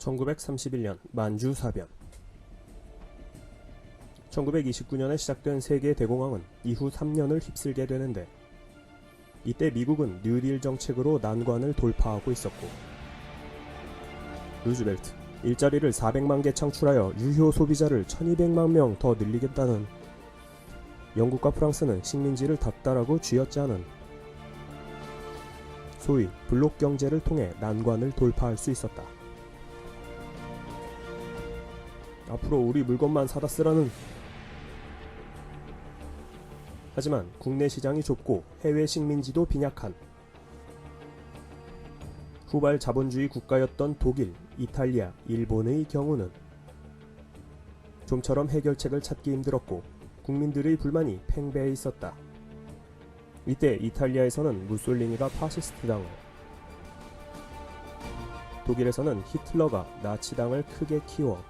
1931년 만주 사변 1929년에 시작된 세계 대공황은 이후 3년을 휩쓸게 되는데 이때 미국은 뉴딜 정책으로 난관을 돌파하고 있었고 루즈벨트 일자리를 400만 개 창출하여 유효 소비자를 1200만 명 더 늘리겠다는 영국과 프랑스는 식민지를 닥달하고 쥐어짜는 소위 블록 경제를 통해 난관을 돌파할 수 있었다. 앞으로 우리 물건만 사다 쓰라는 하지만 국내 시장이 좁고 해외 식민지도 빈약한 후발 자본주의 국가였던 독일, 이탈리아, 일본의 경우는 좀처럼 해결책을 찾기 힘들었고 국민들의 불만이 팽배해 있었다. 이때 이탈리아에서는 무솔리니가 파시스트당을 독일에서는 히틀러가 나치당을 크게 키워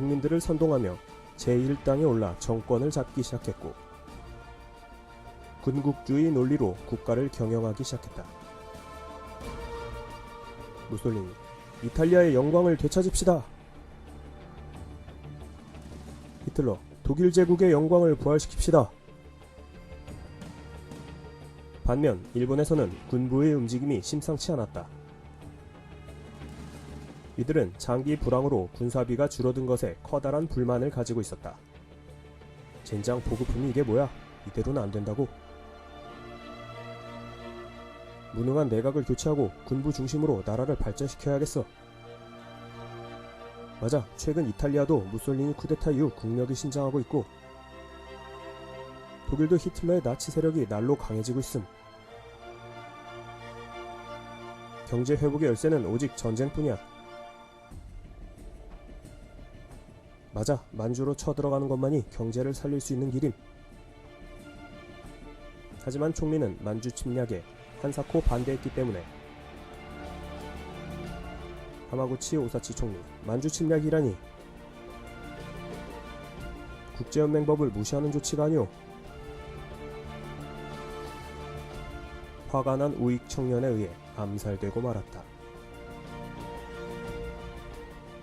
국민들을 선동하며 제1당에 올라 정권을 잡기 시작했고 군국주의 논리로 국가를 경영하기 시작했다. 무솔리니 이탈리아의 영광을 되찾읍시다. 히틀러 독일 제국의 영광을 부활시킵시다. 반면 일본에서는 군부의 움직임이 심상치 않았다. 이들은 장기 불황으로 군사비가 줄어든 것에 커다란 불만을 가지고 있었다. 젠장 보급품이 이게 뭐야? 이대로는 안 된다고. 무능한 내각을 교체하고 군부 중심으로 나라를 발전시켜야겠어. 맞아, 최근 이탈리아도 무솔리니 쿠데타 이후 국력이 신장하고 있고, 독일도 히틀러의 나치 세력이 날로 강해지고 있음. 경제 회복의 열쇠는 오직 전쟁뿐이야. 맞아, 만주로 쳐들어가는 것만이 경제를 살릴 수 있는 길임. 하지만 총리는 만주 침략에 한사코 반대했기 때문에 하마구치 오사치 총리, 만주 침략이라니 국제연맹법을 무시하는 조치가 아니오. 화가 난 우익 청년에 의해 암살되고 말았다.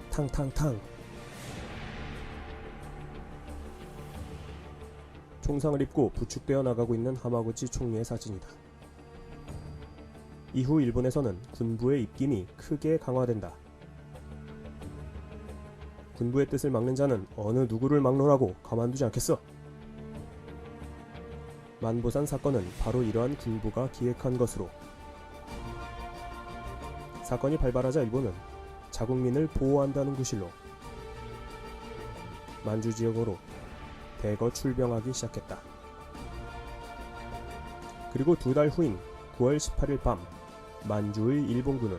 탕탕탕 총상을 입고 부축되어 나가고 있는 하마구치 총리의 사진이다. 이후 일본에서는 군부의 입김이 크게 강화된다. 군부의 뜻을 막는 자는 어느 누구를 막론하고 가만두지 않겠어. 만보산 사건은 바로 이러한 군부가 기획한 것으로 사건이 발발하자 일본은 자국민을 보호한다는 구실로 만주 지역으로 대거 출병하기 시작했다. 그리고 두 달 후인 9월 18일 밤 만주의 일본군은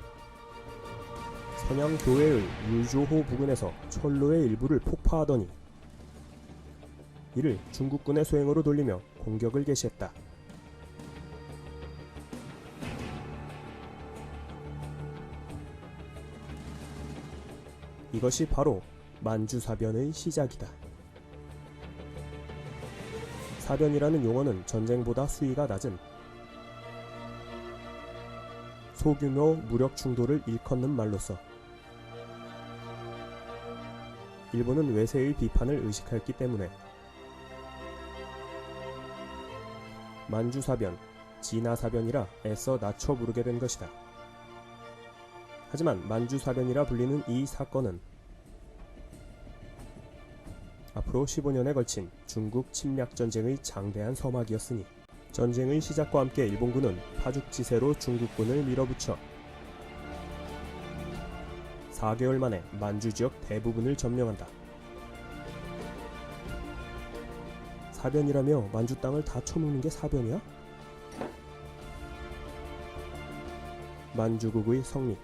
선양교회의 유조호 부근에서 철로의 일부를 폭파하더니 이를 중국군의 소행으로 돌리며 공격을 개시했다. 이것이 바로 만주사변의 시작이다. 사변이라는 용어는 전쟁보다 수위가 낮은 소규모 무력 충돌을 일컫는 말로서 일본은 외세의 비판을 의식했기 때문에 만주사변, 진화사변이라 애써 낮춰 부르게 된 것이다. 하지만 만주사변이라 불리는 이 사건은 앞으로 15년에 걸친 중국 침략 전쟁의 장대한 서막이었으니 전쟁의 시작과 함께 일본군은 파죽지세로 중국군을 밀어붙여 4개월 만에 만주 지역 대부분을 점령한다. 사변이라며 만주 땅을 다 쳐먹는 게 사변이야? 만주국의 성립